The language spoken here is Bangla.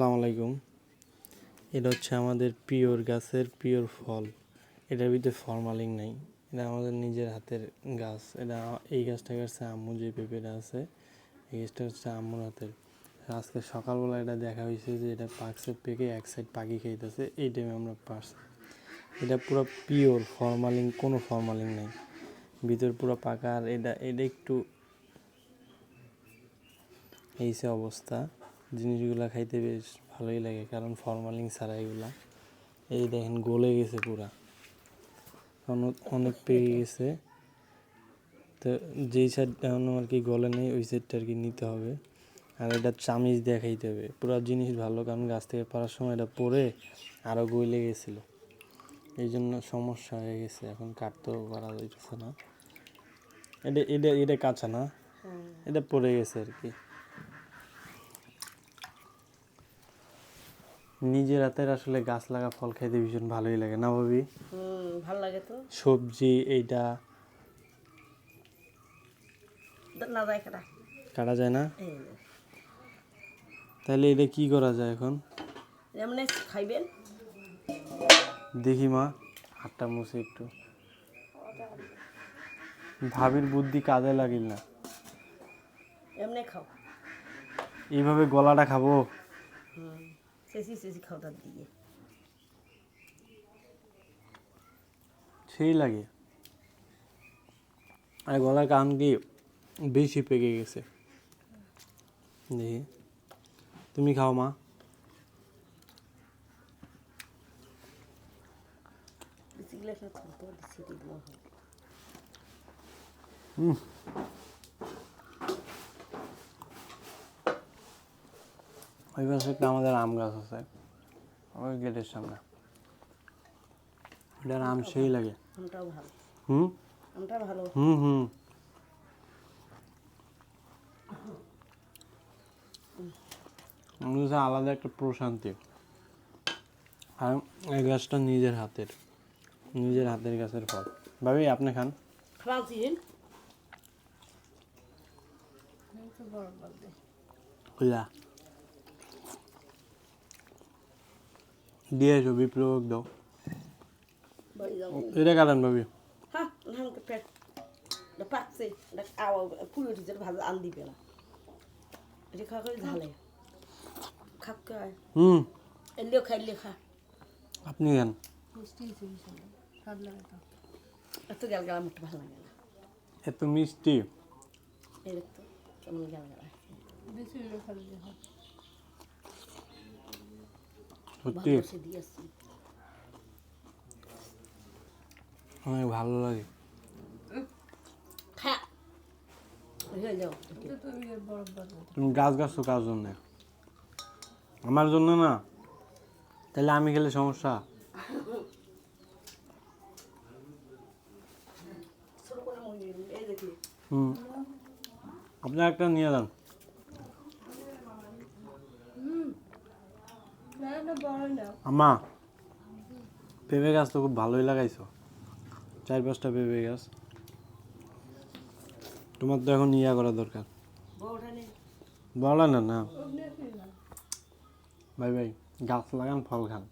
আসসালামু আলাইকুম। এটা হচ্ছে আমাদের পিওর গাছের পিওর ফল। এটার ভিতরে ফরমালিং নাই। এটা আমাদের নিজের হাতের গাছ। এটা এই গাছটা গাছে আম্মু যে পেঁপেটা আছে, এই গাছটা হচ্ছে আম্মুর হাতের। আজকে সকালবেলা এটা দেখা হয়েছে যে এটা পাকছে পেকে, এক সাইড পাখি খাইতেছে। এই টাইমে আমরা পারছি এটা পুরো পিওর ফরমালিং কোনো ফরমালিং নেই। ভিতর পুরো পাকা আর এটা এটা একটু, এই সে অবস্থা। জিনিসগুলা খাইতে বেশ ভালোই লাগে কারণ ফরমালিং ছাড়া এগুলা এই দেখেন গলে গেছে পুরা। অনেক অনেক পেকে গেছে। তো যেই সাইডটা আর কি গলে নেই ওই সাইডটা আর কি নিতে হবে। আর এটা চামিচ দিয়ে খাইতে হবে। পুরো জিনিস ভালো কারণ গাছ থেকে পাড়ার সময় এটা পড়ে আরও গইলে গেছিল। এই জন্য সমস্যা হয়ে গেছে এখন কাটতেও পারা যাইতেছে না। এটা এটা এটা কাঁচা না? এটা পড়ে গেছে আর কি। নিজের হাতের আসলে গাছ লাগা ফল খাইতে ভীষণ ভালোই লাগে না ভাবি? ভালো লাগে তো। সবজি এইটা। না যায় কেটা কাটা যায় না? তাহলে এটা কি করা যায় এখন? এমনি খাইবেন। দেখি মা হাতটা মুছে একটু। ভাবির বুদ্ধি কাজে লাগিল না। এমনি খাও। এইভাবে গলাটা খাব? হুম চেঁচি চেঁচি খাও তার দিয়ে সেই লাগে আর গলার কান কি বেশি পেকে গেছে দেখি তুমি খাও মা চেঁচিগুলো একটা থামতে ছিটি দেওয়া হয় ওই পাশে একটা আমাদের আম গাছ আছে। ওই গেটের সামনে। এটার আম সেই লাগে। হুম? হুম হুম। আলাদা একটা প্রশান্তি। আর এই গাছটা নিজের হাতের। নিজের হাতের গাছের ফল। ভাবি আপনি খান? খুলা দিয়ে এসো বিপ্লব দাও। বাড়ি যাব। এটা কাটান ভাবি। হ্যাঁ পাকছে পুরো উঠেছে ভাজা আন দিবে না। এটা খাওয়া করে ঝালে। খাক হুম। এলিও খাই এলিও খা। আপনি খান। এত গেল গেলাম একটু ভালো লাগে না। এত মিষ্টি। কেমন গেল গেলা। সত্যি। ভালো অনেক ভালো লাগে। তুমি গাছ গাছছো কার জন্য? আমার জন্য না। তাহলে আমি গেলে সমস্যা। হুম। আপনার একটা নিয়ে যান। আমা পেঁপে গাছ তো খুব ভালোই লাগাইছো। চার পাঁচটা পেঁপে গাছ। তোমার তো এখন ইয়া করা দরকার। বলা না না। ভাই ভাই গাছ লাগান ফল খান।